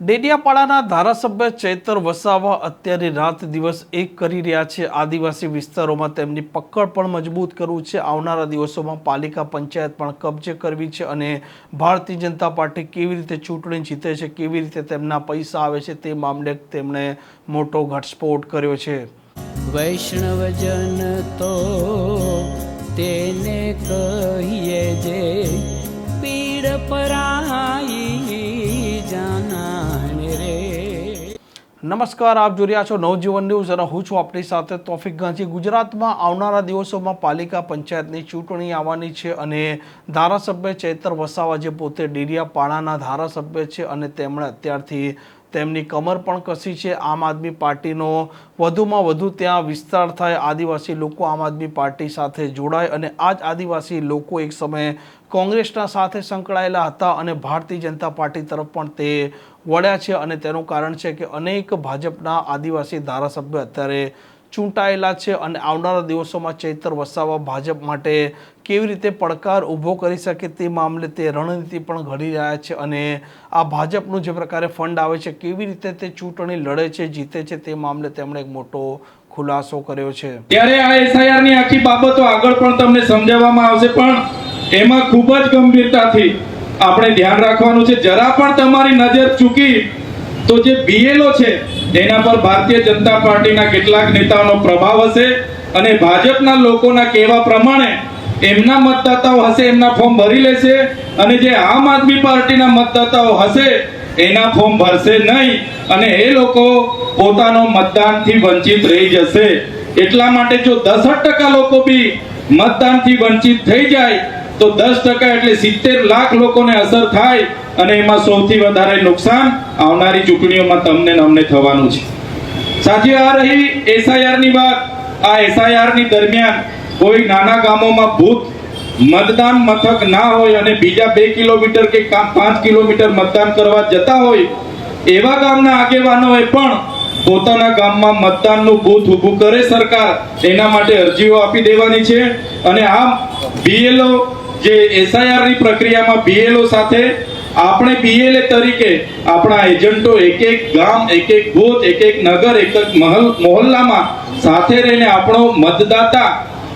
ડેડિયાપાડાના ધારાસભ્ય ચૈતર વસાવા અત્યારે રાત દિવસ એક કરી રહ્યા છે. આદિવાસી વિસ્તારોમાં તેમની પકડ પણ મજબૂત કરવું છે. આવનારા દિવસોમાં પાલિકા પંચાયત પણ કબજે કરવી છે અને ભારતીય જનતા પાર્ટી કેવી રીતે ચૂંટણી જીતે છે, કેવી રીતે તેમના પૈસા આવે છે તે મામલે તેમણે મોટો ઘટસ્ફોટ કર્યો છે. વૈષ્ણવજન તો તેને કહીએ જે પીડ પરાઈ નમસ્કાર, આપ જોઈ રહ્યા છો નવજીવન ન્યૂઝ અને હું છું આપણી સાથે તોફિક ગાંધી. ગુજરાતમાં આવનારા દિવસોમાં પાલિકા પંચાયતની ચૂંટણી આવવાની છે અને ધારાસભ્ય ચૈતર વસાવા જે પોતે ડેડિયાપાડાના ધારાસભ્ય છે અને તેમણે અત્યારથી તેમની કમર પણ કસી છે. આમ આદમી પાર્ટીનો વધુમાં વધુ ત્યાં વિસ્તાર થાય. આદિવાસી લોકો આમ આદમી પાર્ટી સાથે જોડાય અને આ જ આદિવાસી લોકો એક સમયે કોંગ્રેસના સાથે સંકળાયેલા હતા અને ભારતીય જનતા પાર્ટી તરફ પણ તે વળ્યા છે અને તેનું કારણ છે કે અનેક ભાજપના આદિવાસી ધારાસભ્ય અત્યારે ચૂંટાયેલા છે અને આવનારા દિવસોમાં ચૈતર વસાવા ભાજપ માટે કેવી રીતે પડકાર ઊભો કરી શકે તે મામલે તે રણનીતિ પણ ઘડી રહ્યા છે અને આ ભાજપનું જે પ્રકારે ફંડ આવે છે, કેવી રીતે તે ચૂંટણી લડે છે, જીતે છે તે મામલે તેમણે એક મોટો ખુલાસો કર્યો છે. ત્યારે આ એસઆઈઆરની આખી બાબતો આગળ પણ તમને સમજાવવામાં આવશે, પણ એમાં ખૂબ જ ગંભીરતાથી આપણે ધ્યાન રાખવાનું છે. જરા પણ તમારી નજર ચૂકી તો જે બીએલઓ છે તેના પર ભારતીય જનતા પાર્ટીના કેટલાક નેતાઓનો પ્રભાવ હશે અને ભાજપના લોકોના કહેવા પ્રમાણે એમના મતદાતાઓ હશે, એમના ફોર્મ ભરી લેશે અને જે આમ આદમી પાર્ટીના મતદાતાઓ હશે, એના ફોર્મ ભરશે નહીં અને એ લોકો પોતાનો મતદાનથી વંચિત રહી જશે. એટલા માટે જો દસ ટકા લોકો બી મતદાનથી વંચિત થઈ જાય તો દસ ટકા એટલે સિત્તેર લાખ લોકોને અસર થાય અને એમાં સૌથી વધારે નુકસાન આવનારી ચૂંટણીઓમાં તમને અમને થવાનું છે. સાથીઓ આ રહી એસઆઈઆરની વાત. આ એસઆઈઆરની દરમિયાન કોઈ નાના ગામોમાં ભૂત, મતદાન મથક ના હોય અને બીજા બે કિલોમીટર કા- પાંચ કિલોમીટર મતદાન કરવા જતા હોય, એવા ગામના આગેવાનોએ પણ પોતાના ગામમાં મતદાનનું બૂથ ઊભું કરે સરકાર, એના માટે અરજીઓ આપી દેવાની છે. અને આ બીએલઓ જે એસઆઈઆરની પ્રક્રિયામાં બીએલઓ સાથે આપણે બીએલએ તરીકે આપણા એજન્ટો એક એક ગામ, એક એક બૂથ, એક એક નગર, એક એક મહલ, મોહલ્લામાં સાથે રહીને આપણો મતદાતા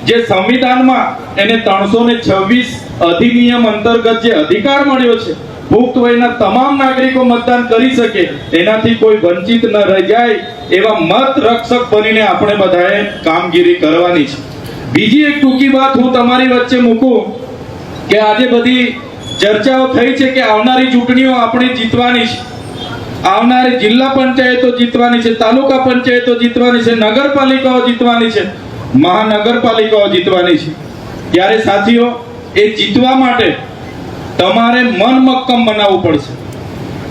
જે સંવિધાનમાં એને ત્રણસો ને છવ્વીસ અધિનિયમ અંતર્ગત જે અધિકાર મળ્યો છે પુખ્ત વયના તમામ નાગરિકો મતદાન કરી શકે, એનાથી કોઈ વંચિત ન રહી જાય, એવા મત રક્ષક બનીને આપણે બધાએ કામગીરી કરવાની છે. બીજી એક ટૂંકી વાત હું તમારી વચ્ચે મૂકું કે આજે બધી ચર્ચાઓ થઈ છે કે આવનારી ચૂંટણીઓ આપણે જીતવાની છે. આવનારી જિલ્લા પંચાયતો જીતવાની છે, તાલુકા પંચાયતો જીતવાની છે, નગરપાલિકાઓ જીતવાની છે, મહાનગરપાલિકાઓ જીતવાની છે. ત્યારે સાથીઓ, એ જીતવા માટે તમારે મન મક્કમ બનાવવું પડશે.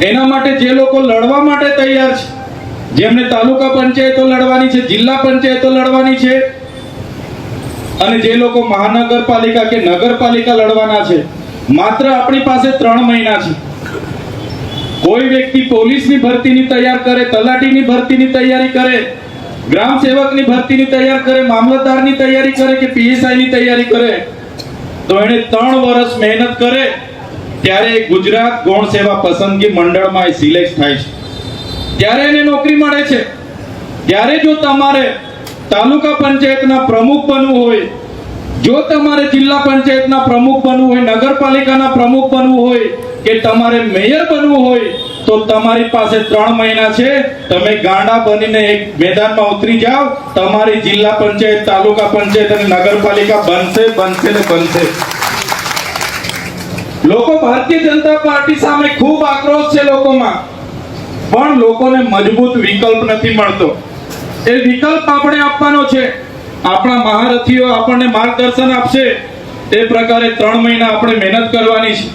એના માટે જે લોકો લડવા માટે તૈયાર છે, જેમને તાલુકા પંચાયતો લડવાની છે, જિલ્લા પંચાયતો લડવાની છે અને જે લોકો મહાનગરપાલિકા કે નગરપાલિકા લડવાના છે, માત્ર આપણી પાસે ત્રણ મહિના છે. કોઈ વ્યક્તિ પોલીસની ભરતીની તૈયાર કરે, તલાટીની ભરતીની તૈયારી કરે, ગ્રામ સેવકની ભરતીની તૈયાર કરે, મામલતદારની તૈયારી કરે કે પીએસઆઈની તૈયારી કરે, તો એને ત્રણ વર્ષ મહેનત કરે, ત્યારે ગુજરાત ગૌણ સેવા પસંદગી મંડળમાં સિલેક્ટ થાય છે. ત્યારે એને નોકરી મળે છે. ત્યારે જો તમારે તાલુકા પંચાયતના પ્રમુખ બનવું હોય, જો તમારે જિલ્લા પંચાયતના પ્રમુખ બનવું હોય, નગરપાલિકાના પ્રમુખ બનવું હોય, કે તમારે મેયર બનવું હોય, તો તમારી પાસે ત્રણ મહિના છે. તમે ગાંડા બનીને એક મેદાનમાં ઉતરી જાઓ. તમારી જિલ્લા પંચાયત, તાલુકા પંચાયત અને નગરપાલિકા બનશે બનશે ને બનશે. લોકો ભારતીય જનતા પાર્ટી સામે ખૂબ આક્રોશ છે લોકોમાં. પણ લોકોને મજબૂત વિકલ્પ નથી મળતો. એ વિકલ્પ આપણે આપવાનો છે, આપણા મહારથીઓ આપણને માર્ગદર્શન આપશે એ પ્રકારે ત્રણ મહિના આપણે મહેનત કરવાની છે.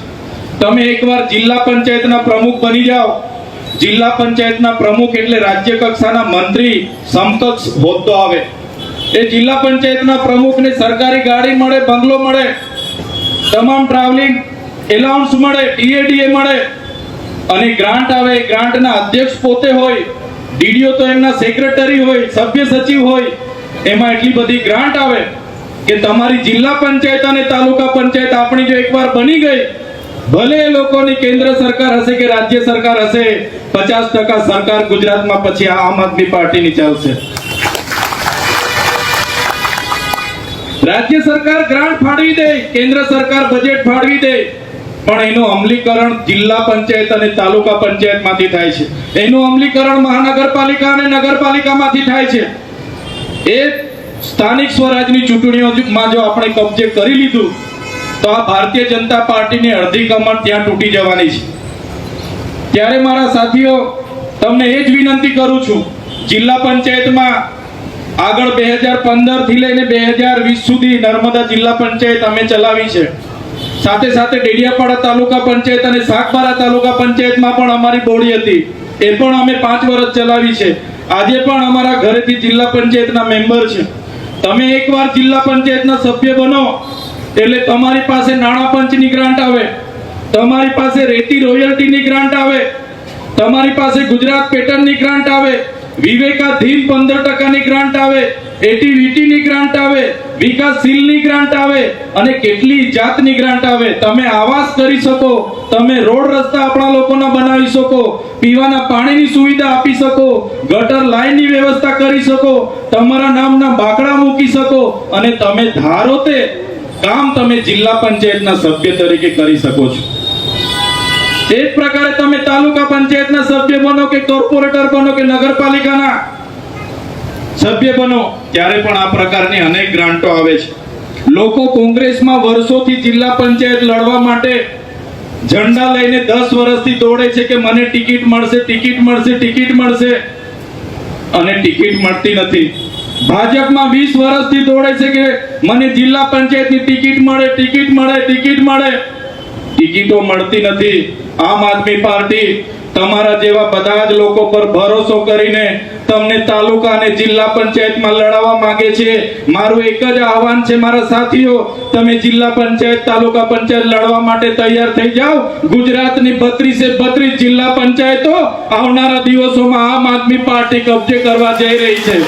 તમે એકવાર જિલ્લા પંચાયતના પ્રમુખ બની જાઓ. જિલ્લા પંચાયતના પ્રમુખ એટલે રાજ્ય કક્ષાના મંત્રી સમકક્ષ હોદ્દો આવે. એ જિલ્લા પંચાયતના પ્રમુખને સરકારી ગાડી મળે, બંગલો મળે, તમામ ટ્રાવેલિંગ એલાઉન્સ મળે ટીએડીએ મળે, અને ગ્રાન્ટ આવે ગ્રાન્ટના અધ્યક્ષ પોતે હોય ડીડીઓ તો એમના સેક્રેટરી હોય, સભ્ય સચિવ હોય, એમાં એટલી બધી ગ્રાન્ટ આવે કે તમારી જિલ્લા પંચાયત અને તાલુકા પંચાયત આપણી જો એકવાર બની ગઈ, ભલે એ લોકોની કેન્દ્ર સરકાર હશે કે રાજ્ય સરકાર હશે, પચાસ ટકા સરકાર ગુજરાતમાં પછી આમ આદમી પાર્ટીની ચાલશે. રાજ્ય સરકાર ગ્રાન્ટ ફાળવી દે, કેન્દ્ર સરકાર બજેટ ફાળવી દે, પણ એનું અમલીકરણ જિલ્લા પંચાયત અને તાલુકા પંચાયતમાંથી થાય છે. એનું અમલીકરણ મહાનગરપાલિકા અને નગરપાલિકામાંથી થાય છે. એ સ્થાનિક સ્વરાજની ચૂંટણીઓમાં જો આપણે કબજે કરી લીધું, તો આ ભારતીય જનતા પાર્ટીની અડધી કમર ત્યાં તૂટી જવાની છે. ત્યારે મારા સાથીઓ, તમને એ જ વિનંતી કરું છું. જિલ્લા પંચાયતમાં આગળ બે હજાર પંદરથી લઈને બે હજાર વીસ સુધી નર્મદા જિલ્લા પંચાયત અમે ચલાવી છે. સાથે સાથે ડેડિયાપાડા તાલુકા પંચાયત અને સાગબારા તાલુકા પંચાયતમાં પણ અમારી બોડી હતી. એ પણ અમે પાંચ વર્ષ ચલાવી છે. આજે પણ અમારા ઘરેથી જિલ્લા પંચાયતના મેમ્બર છે. તમે એકવાર જિલ્લા પંચાયતના સભ્ય બનો, એટલે તમારી પાસે નાણાં પંચની ગ્રાન્ટ આવે, તમારી પાસે રેતી રોયલ્ટીની ગ્રાન્ટ આવે, તમારી પાસે ગુજરાત પેટર્નની ગ્રાન્ટ આવે, વિવેકાધીન પંદર ટકાની ગ્રાન્ટ આવે એટીવીટીની ગ્રાન્ટ આવે વિકાસશીલની ગ્રાન્ટ આવે અને કેટલી જાતની ગ્રાન્ટ આવે, તમે આવાસ કરી શકો, તમે રોડ રસ્તા આપણા લોકોના બનાવી શકો, પીવાના પાણીની સુવિધા આપી શકો, ગટર લાઇનની વ્યવસ્થા કરી શકો, તમારા નામના બાકડા મૂકી શકો અને તમે ધારો તે કામ તમે જિલ્લા પંચાયતના સભ્ય તરીકે કરી શકો છો. એ જ પ્રકારે તમે તાલુકા પંચાયતના સભ્ય બનો કે કોર્પોરેટર બનો કે નગરપાલિકાના સભ્ય બનો, ત્યારે પણ આ પ્રકારની અનેક ગ્રાન્ટો આવે છે. લોકો કોંગ્રેસમાં વર્ષોથી જિલ્લા પંચાયત લડવા માટે ઝંડા લઈને દસ વર્ષથી દોડે છે કે મને ટિકિટ મળશે ટિકિટ મળશે ટિકિટ મળશે. અને ટિકિટ મળતી નથી. ભાજપમાં વીસ વર્ષથી દોડે છે કે મને જિલ્લા પંચાયતની ટિકિટ મળે ટિકિટ મળે ટિકિટ મળે. ટિકિટો મળતી નથી. આમ આદમી પાર્ટી તમારા જેવા બધા જ લોકો પર ભરોસો કરીને તમને તાલુકા અને જિલ્લા પંચાયતમાં લડાવવા માંગે છે. મારું એક જ આહવાન છે મારા સાથીઓ, તમે જિલ્લા પંચાયત, તાલુકા પંચાયત લડવા માટે તૈયાર થઈ જાઓ. ગુજરાતની બત્રીસે બત્રીસ જિલ્લા પંચાયતો આવનારા દિવસોમાં આમ આદમી પાર્ટી કબજે કરવા જઈ રહી છે.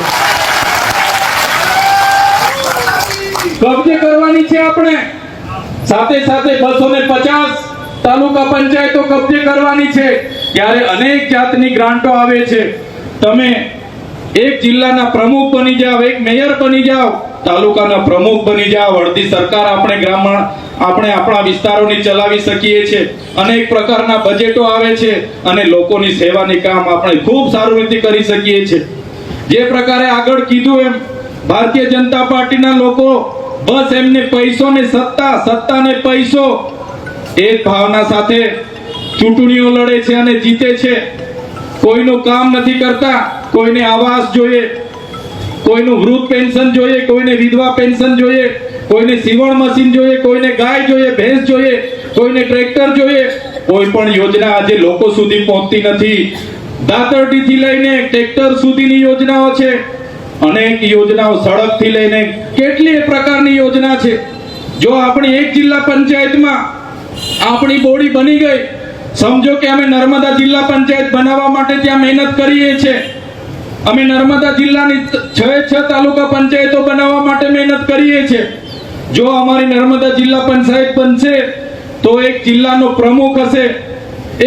કબજે કરવાની છે આપણે. સાથે સાથે બસો ને પચાસ તાલુકા પંચાયતો કબજે કરવાની છે. ત્યારે અનેક જાતની ગ્રાન્ટો આવે છે. તમે એક જિલ્લાના પ્રમુખ બની જાઓ, એક મેયર બની જાઓ, તાલુકાના પ્રમુખ બની જાઓ, અડધી સરકાર આપણે ગ્રામણ, આપણે આપણા વિસ્તારોની ચલાવી શકીએ છીએ. અનેક પ્રકારના બજેટો આવે છે અને લોકોની સેવાની કામ આપણે ખૂબ સારું રીતે કરી શકીએ છીએ. જે પ્રકારે આગળ કીધું એમ, ભારતીય જનતા પાર્ટીના લોકો બસ એમને પૈસો ને સત્તા સત્તા ને પૈસો, એ ભાવના સાથે ચૂંટણીઓ લડે છે અને જીતે છે. કોઈનું કામ નથી કરતા, કોઈને આવાસ જોઈએ, કોઈનું વૃદ્ધ પેન્શન જોઈએ, કોઈને વિધવા પેન્શન જોઈએ, કોઈને સીવણ મશીન જોઈએ, કોઈને ગાય જોઈએ, ભેંસ જોઈએ, કોઈને ટ્રેક્ટર જોઈએ. કોઈ પણ યોજના આજે લોકો સુધી પહોંચતી નથી. દાતરડીથી લઈને ટ્રેક્ટર સુધીની યોજનાઓ છે. અનેક યોજનાઓ સડકથી લઈને કેટલી પ્રકારની યોજના છે. જો આપણી એક જિલ્લા પંચાયતમાં આપણી બોડી બની ગઈ સમજો કે અમે નર્મદા જિલ્લા પંચાયત બનાવવા માટે ત્યાં મહેનત કરીએ છીએ. અમે નર્મદા જિલ્લાની છ છ તાલુકા પંચાયતો બનાવવા માટે મહેનત કરીએ છીએ. જો અમારી નર્મદા જિલ્લા પંચાયત બનશે, તો એક જિલ્લાનો પ્રમુખ હશે,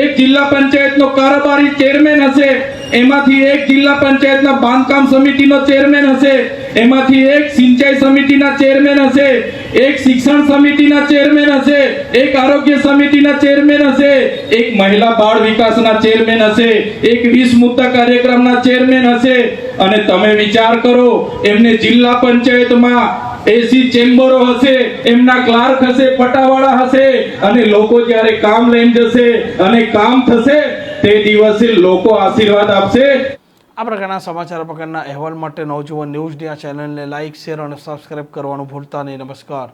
એક જિલ્લા પંચાયતનો કારોબારી ચેરમેન હશે, એમાંથી એક જિલ્લા પંચાયતના બાંધકામ સમિતિનો ચેરમેન હશે એમાંથી એક સિંચાઈ સમિતિના ચેરમેન હશે, એક શિક્ષણ સમિતિના ચેરમેન હશે, એક આરોગ્ય સમિતિના ચેરમેન હશે, એક મહિલા બાળ વિકાસના ચેરમેન હશે, એક વીસ મુદ્દા કાર્યક્રમના ચેરમેન હશે. અને તમે વિચાર કરો, એમને જિલ્લા પંચાયતમાં એસી ચેમ્બરો હશે, એમના ક્લાર્ક હશે, પટાવાળા હશે, અને લોકો જ્યારે કામ લઈને જશે અને કામ થશે, તે દિવસે લોકો આશીર્વાદ આપશે. આ પ્રકારના સમાચાર પ્રકારના અહેવાલ માટે નવજીવન ન્યૂઝની આ ચેનલને લાઇક, શેર અને સબસ્ક્રાઇબ કરવાનું ભૂલતા નહીં. નમસ્કાર.